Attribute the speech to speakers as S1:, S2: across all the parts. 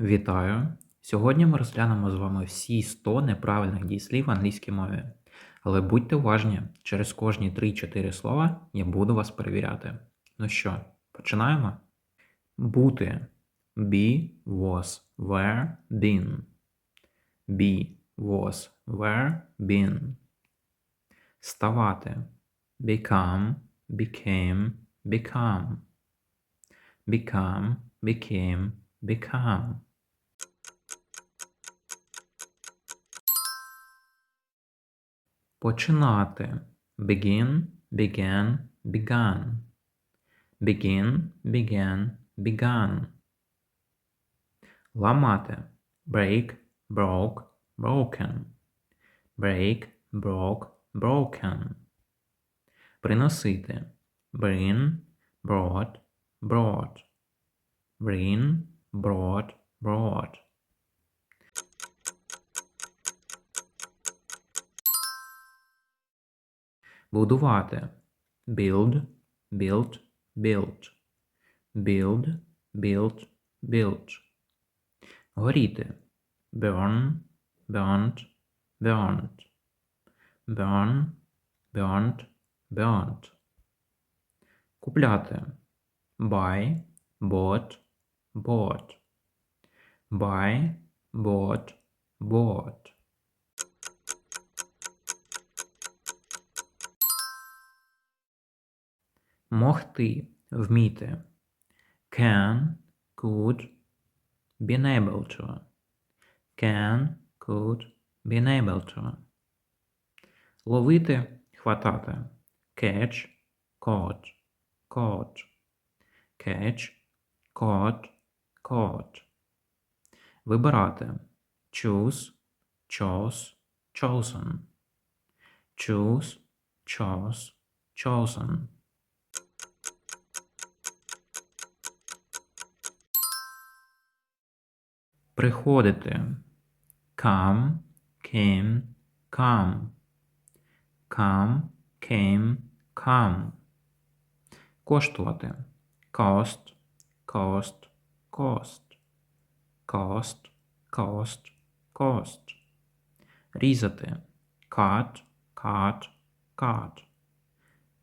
S1: Вітаю! Сьогодні ми розглянемо з вами всі 100 неправильних дієслів в англійській мові. Але будьте уважні, через кожні 3-4 слова я буду вас перевіряти. Ну що, починаємо? Бути. Be, was, were, been. Be, was, were, been. Ставати. Become, became, become. Become, became, become. Починати. Begin, began, begun. Begin, began, begun. Ламати. Break, broke, broken. Break, broke, broken. Приносити. Bring, brought, brought. Bring, brought, brought. Будувати. Build, built, built. Build, built, built. Горіти. Burn, burnt, burnt. Burn, burnt, burnt. Купляти. Buy, bought, bought. Buy, bought, bought. Могти. Вміти. Can, could, been able to. Can, could, been able to. Ловити, хватати. Catch, caught, caught. Catch, caught, caught. Вибирати. Choose, chose, chosen. Choose, chose, chosen. Приходити. Come, came, come. Come, came, come. Коштувати. Cost, cost, cost. Cost, cost, cost. Різати. Cut, cut, cut.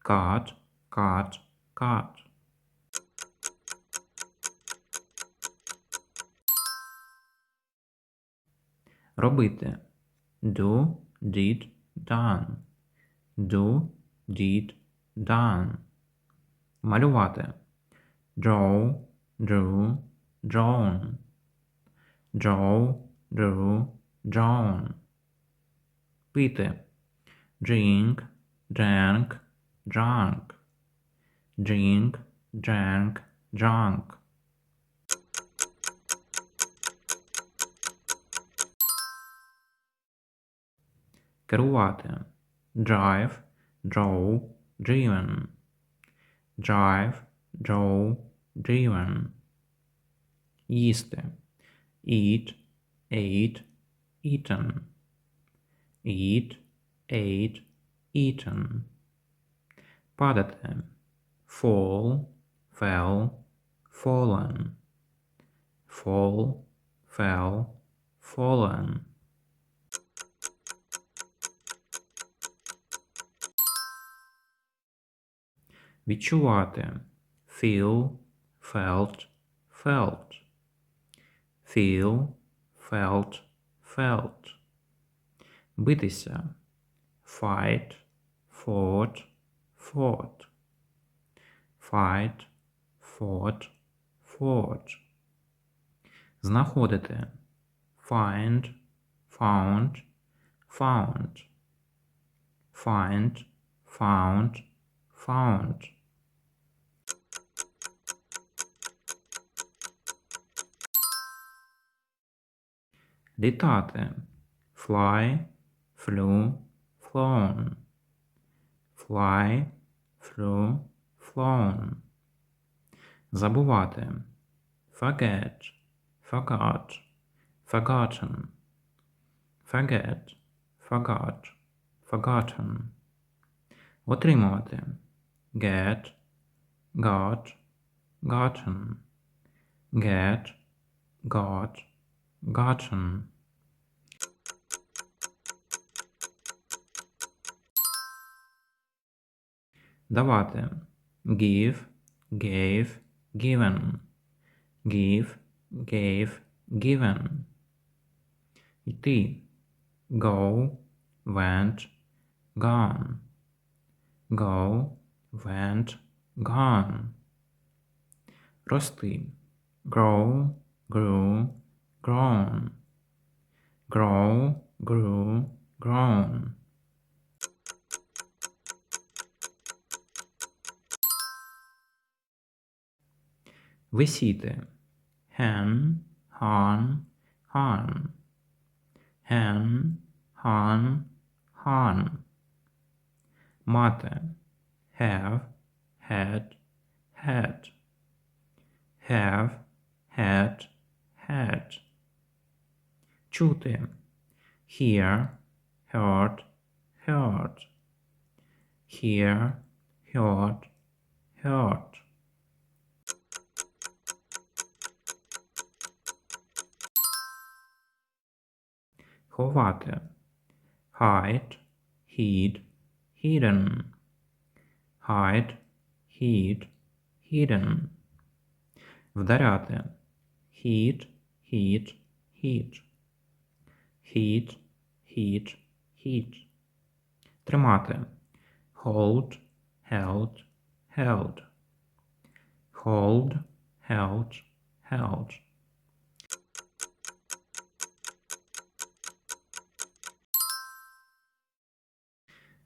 S1: Cut, cut, cut. Робити. Do, did, done. Do, did, done. Малювати. Draw, drew, drawn. Draw, drew, drawn. Пити. Drink, drank, drunk. Drink, drank, drunk. Керувати. Drive, drove, driven. Drive, drove, driven. Їсти. Eat, ate, eaten. Eat, ate, eaten. Падати. Fall, fell, fallen. Fall, fell, fallen. Відчувати. Feel, felt, felt. Feel, felt, felt. Битися. Fight, fought, fought. Fight, fought, fought. Знаходити. Find, found, found. Find, found, found. Літати. Fly, flew, flown. Fly, flew, flown. Забувати. Forget, forgot, forgotten. Forget, forgot, forgotten. Отримувати. Get, got, gotten. Get, got, gotten. Давати. Give, gave, given. Give, gave, given. Йти. Go, went, gone. Go, went, gone. Рости. Grow, grew, grown. Grow, grew, grown. Висіти. Hen, hon, hon. Hen, hon, hon. Мати. Have, had, had. Have, had, had. Чути. Hear, heard, heard. Hear, heard, heard. Ховати. Hide, hid, hidden. Hide, hid, hidden. Вдаряти. Hit, hit, hit. Hit, hit, hit. Тримати. Hold, held, held. Hold, held, held.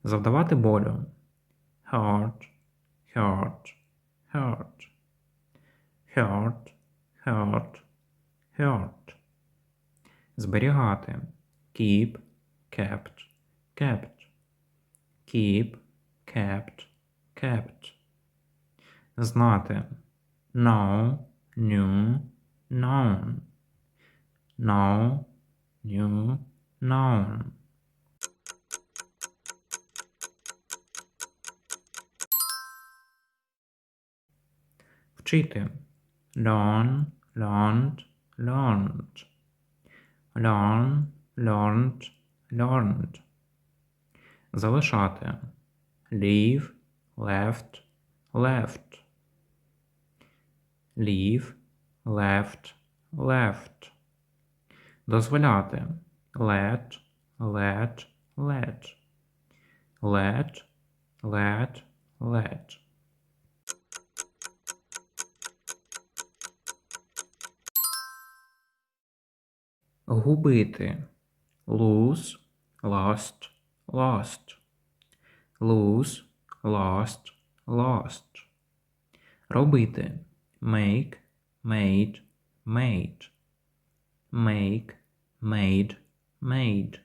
S1: Завдавати болю. Hurt, hurt, hurt. Hurt, hurt, hurt. Зберігати. Keep, kept, kept. Keep, kept, kept. Знати. Know, knew, known. Know, knew, known. Вчити. Learn, learned, learned. Learn, learned, learned. Залишати. Leave, left, left. Leave, left, left. Дозволяти. Let, let, let. Let, let, let. Губити. Lose, lost, lost. Lose, lost, lost. Робити. Make, made, made. Make, made, made.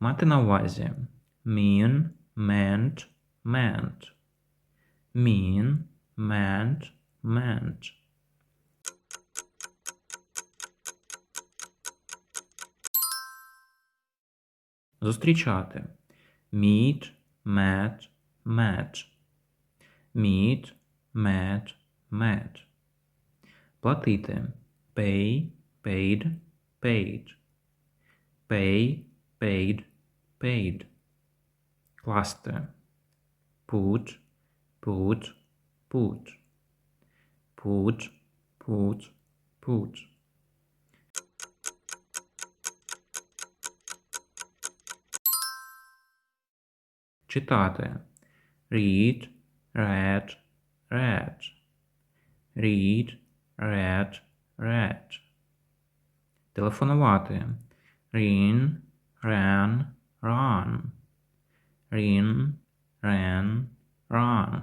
S1: Мати на увазі. Mean, meant, meant. Mean, meant, meant. Зустрічати. Meet, met, met. Meet, met, met. Платити. Pay, paid, paid. Pay, paid, paid. Класти. Put, put, put. Put, put, put. Читати. Read, read, read. Read, read, read. Телефонувати. Ring, ran, run. Ring, ran, run.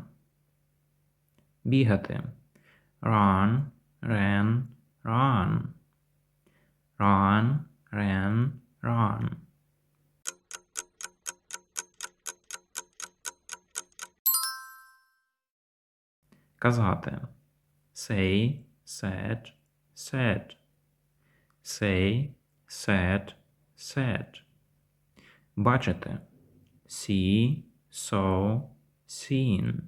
S1: Бігати. Run, ran, Казати. Say, said, said. Say, said, said. Бачити. See, saw, seen.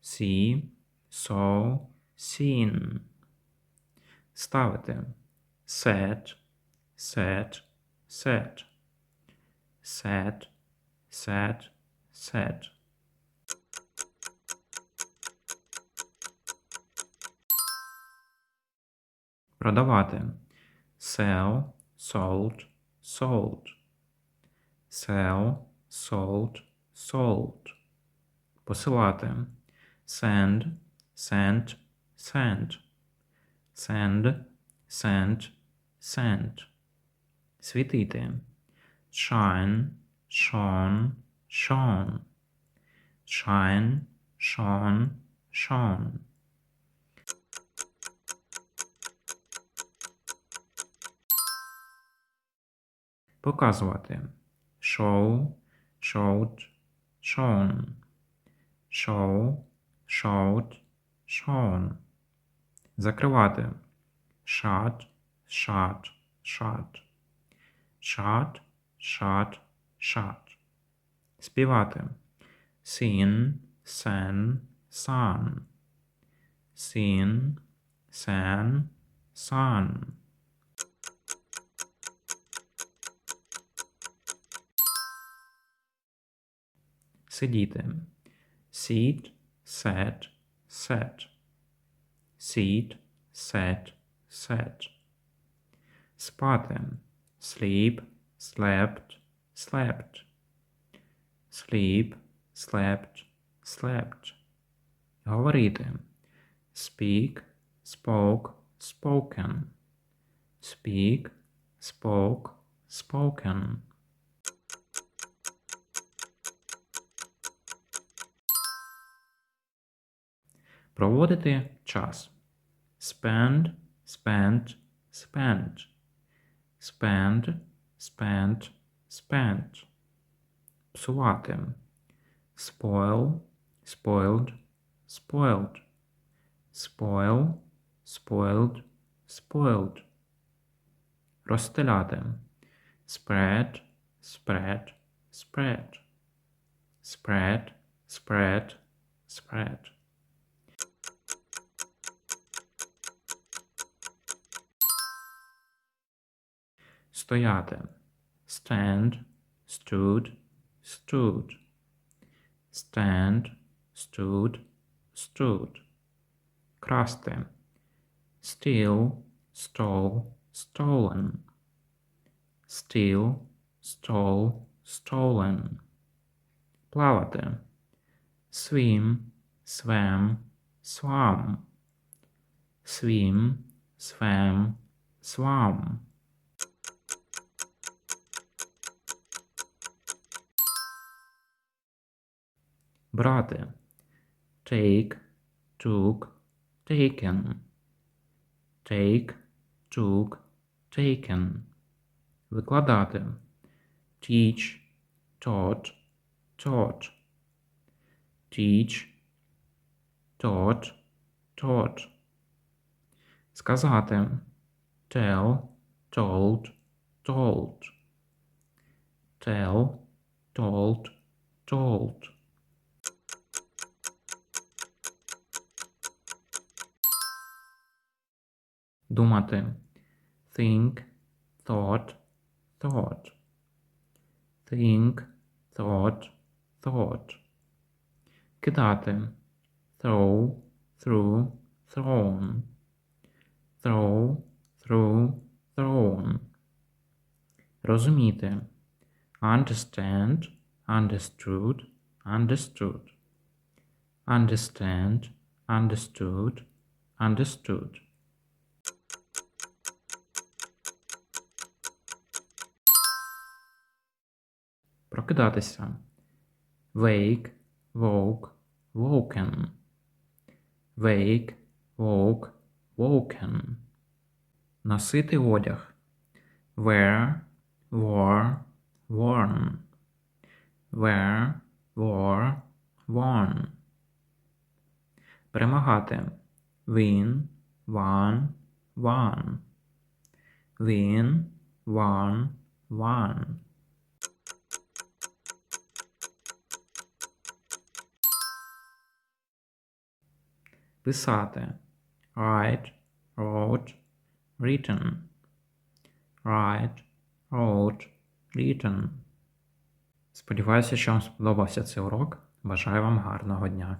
S1: See, saw, seen. ставити. Set, set, set. Set, set, set. Продавати. Sell, sold, sold. Sell, sold, sold. Посилати. Send, sent, sent. Send, sent, sent. Світити. Shine, shone, shone. Shine, shone, shone. Показувати. Show, showed, shown. Show, showed, shown. Закривати. Shut, shut, shut. Shut, shut, shut. Співати. Sing, sang, sun. Sing, sang, sun. Сидіти. Sit, sat, sat. Sit, sat, sat. Спати. Sleep, slept, slept. Sleep, slept, slept. Говорити. Speak, spoke, spoken. Speak, spoke, spoken. Проводити час. Spend, spent, spent. Spend, spent, spent. Псувати. Spoil, spoiled, spoiled. Spoil, spoiled, spoiled. Розстеляти. Spread, spread, spread. Spread, spread, spread. Стояти. Stand, stood, stood. Stand, stood, stood. Красти. Steal, stole, stolen. Steal, stole, stolen. Плавати. Swim, swam, swam. Swim, swam, swam. Брати. Take, took, taken. Take, took, taken. Викладати. Teach, taught, taught. Teach, taught, taught. Сказати. Tell, told, told. Tell, told, told. Думати. Think, thought, thought. Think, thought, thought. Кидати. Throw, through, thrown. Throw, through, thrown. Розуміти. Understand, understood, understood. Understand, understood, understood. Прокидатися. Wake, woke, woken. Wake, woke, woken. Носити одяг. Wear, wore, worn. Wear, wore, worn. Перемагати. Win, won, won. Win, won, won. Писати. Write, wrote, written. Write, wrote, written. Сподіваюся, що вам сподобався цей урок. Бажаю вам гарного дня.